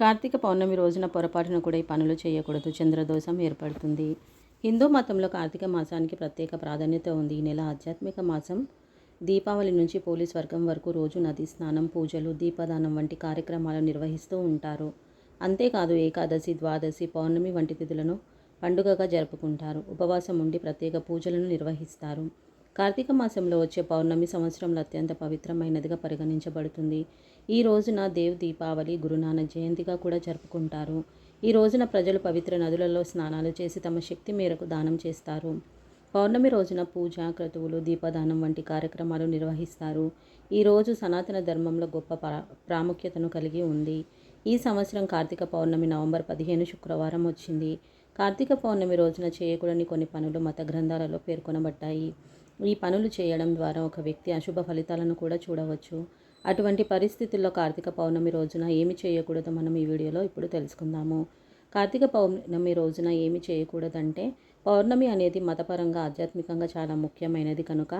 కార్తీక పౌర్ణమి రోజున పొరపాటున కూడా ఈ పనులు చేయకూడదు. చంద్రదోషం ఏర్పడుతుంది. హిందూ మతంలో కార్తీక మాసానికి ప్రత్యేక ప్రాధాన్యత ఉంది. ఈ నెల ఆధ్యాత్మిక మాసం. దీపావళి నుంచి పోలీస్ వర్గం వరకు రోజు నది స్నానం పూజలు దీపదానం వంటి కార్యక్రమాలు నిర్వహిస్తూ ఉంటారు. అంతేకాదు ఏకాదశి ద్వాదశి పౌర్ణమి వంటి తిథులను పండుగగా జరుపుకుంటారు. ఉపవాసం ఉండి ప్రత్యేక పూజలను నిర్వహిస్తారు. కార్తీక మాసంలో వచ్చే పౌర్ణమి సంవత్సరంలో అత్యంత పవిత్రమైనదిగా పరిగణించబడుతుంది. ఈ రోజున దేవ్ దీపావళి గురునానక్ జయంతిగా కూడా జరుపుకుంటారు. ఈ రోజున ప్రజలు పవిత్ర నదులలో స్నానాలు చేసి తమ శక్తి మేరకు దానం చేస్తారు. పౌర్ణమి రోజున పూజ క్రతువులు దీపదానం వంటి కార్యక్రమాలు నిర్వహిస్తారు. ఈ రోజు సనాతన ధర్మంలో గొప్ప ప్రా- ప్రాముఖ్యతను కలిగి ఉంది. ఈ సంవత్సరం కార్తీక పౌర్ణమి నవంబర్ పదిహేను శుక్రవారం వచ్చింది. కార్తీక పౌర్ణమి రోజున చేయకూడని కొన్ని పనులు మత గ్రంథాలలో పేర్కొనబడ్డాయి. ఈ పనులు చేయడం ద్వారా ఒక వ్యక్తి అశుభ ఫలితాలను కూడా చూడవచ్చు. అటువంటి పరిస్థితుల్లో కార్తీక పౌర్ణమి రోజున ఏమి చేయకూడదో మనం ఈ వీడియోలో ఇప్పుడు తెలుసుకుందాము. కార్తీక పౌర్ణమి రోజున ఏమి చేయకూడదంటే పౌర్ణమి అనేది మతపరంగా ఆధ్యాత్మికంగా చాలా ముఖ్యమైనది కనుక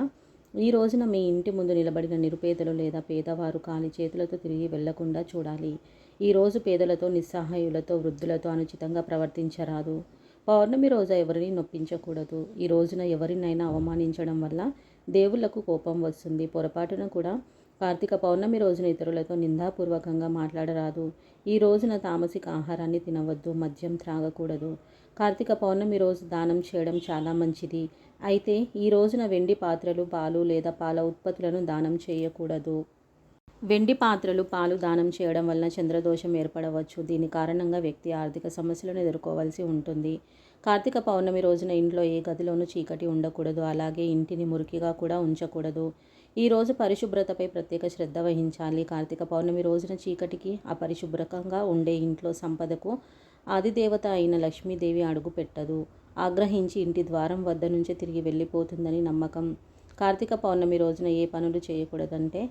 ఈ రోజున మీ ఇంటి ముందు నిలబడిన నిరుపేదలు లేదా పేదవారు ఖాళీ చేతులతో తిరిగి వెళ్ళకుండా చూడాలి. ఈ రోజు పేదలతో నిస్సహాయులతో వృద్ధులతో అనుచితంగా ప్రవర్తించరాదు. పౌర్ణమి రోజు ఎవరిని నొప్పించకూడదు. ఈ రోజున ఎవరినైనా అవమానించడం వల్ల దేవుళ్ళకు కోపం వస్తుంది. పొరపాటున కూడా కార్తీక పౌర్ణమి రోజున ఇతరులతో నిందాపూర్వకంగా మాట్లాడరాదు. ఈ రోజున తామసిక ఆహారాన్ని తినవద్దు మద్యం త్రాగకూడదు. కార్తీక పౌర్ణమి రోజు దానం చేయడం చాలా మంచిది. అయితే ఈ రోజున వెండి పాత్రలు పాలు లేదా పాల ఉత్పత్తులను దానం చేయకూడదు. వెండి పాత్రలు పాలు దానం చేయడం వలన చంద్రదోషం ఏర్పడవచ్చు. దీని కారణంగా వ్యక్తి ఆర్థిక సమస్యలను ఎదుర్కోవాల్సి ఉంటుంది. కార్తీక పౌర్ణమి రోజున ఇంట్లో ఏ గదిలోనూ చీకటి ఉండకూడదు. అలాగే ఇంటిని మురికిగా కూడా ఉంచకూడదు. ఈ రోజు పరిశుభ్రతపై ప్రత్యేక శ్రద్ధ వహించాలి. కార్తీక పౌర్ణమి రోజున చీకటికి అపరిశుభ్రకంగా ఉండే ఇంట్లో సంపదకు ఆదిదేవత అయిన లక్ష్మీదేవి అడుగు పెట్టదు ఆగ్రహించి ఇంటి ద్వారం వద్ద నుంచే తిరిగి వెళ్ళిపోతుందని నమ్మకం. కార్తీక పౌర్ణమి రోజున ఏ పనులు చేయకూడదంటే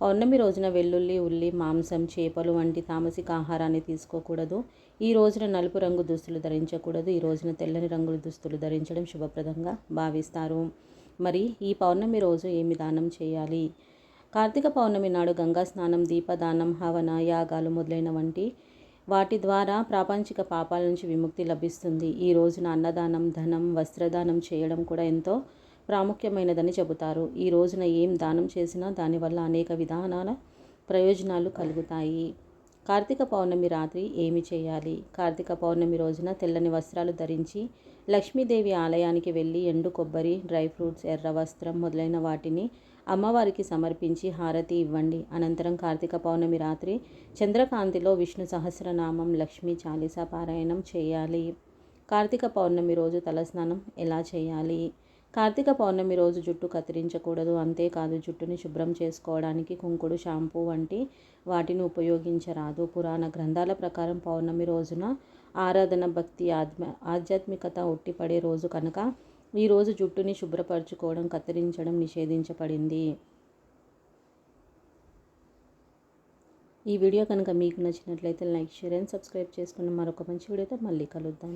పౌర్ణమి రోజున వెల్లుల్లి ఉల్లి మాంసం చేపలు వంటి తామసిక ఆహారాన్ని తీసుకోకూడదు. ఈ రోజున నలుపు రంగు దుస్తులు ధరించకూడదు. ఈ రోజున తెల్లని రంగుల దుస్తులు ధరించడం శుభప్రదంగా భావిస్తారు. మరి ఈ పౌర్ణమి రోజు ఏమి దానం చేయాలి? కార్తీక పౌర్ణమి నాడు గంగా స్నానం దీపదానం హవన యాగాలు మొదలైన వంటి వాటి ద్వారా ప్రాపంచిక పాపాల నుంచి విముక్తి లభిస్తుంది. ఈ రోజున అన్నదానం ధనం వస్త్రదానం చేయడం కూడా ఎంతో ప్రాముఖ్యమైనదని చెబుతారు. ఈ రోజున ఏం దానం చేసినా దానివల్ల అనేక విధానాల ప్రయోజనాలు కలుగుతాయి. కార్తీక పౌర్ణమి రాత్రి ఏమి చేయాలి? కార్తీక పౌర్ణమి రోజున తెల్లని వస్త్రాలు ధరించి లక్ష్మీదేవి ఆలయానికి వెళ్ళి ఎండు కొబ్బరి డ్రై ఫ్రూట్స్ ఎర్ర వస్త్రం మొదలైన వాటిని అమ్మవారికి సమర్పించి హారతి ఇవ్వండి. అనంతరం కార్తీక పౌర్ణమి రాత్రి చంద్రకాంతిలో విష్ణు సహస్రనామం లక్ష్మీ చాలీసా పారాయణం చేయాలి. కార్తీక పౌర్ణమి రోజు తలస్నానం ఎలా చేయాలి? కార్తీక పౌర్ణమి రోజు జుట్టు కత్తిరించకూడదు. అంతేకాదు జుట్టుని శుభ్రం చేసుకోవడానికి కుంకుడు షాంపూ వంటి వాటిని ఉపయోగించరాదు. పురాణ గ్రంథాల ప్రకారం పౌర్ణమి రోజున ఆరాధన భక్తి ఆధ్మ ఆధ్యాత్మికత ఉట్టిపడే రోజు కనుక ఈరోజు జుట్టుని శుభ్రపరచుకోవడం కత్తిరించడం నిషేధించబడింది. ఈ వీడియో కనుక మీకు నచ్చినట్లయితే లైక్ షేర్ అండ్ సబ్స్క్రైబ్ చేసుకుని మరొక మంచి వీడియోతో మళ్ళీ కలుద్దాం.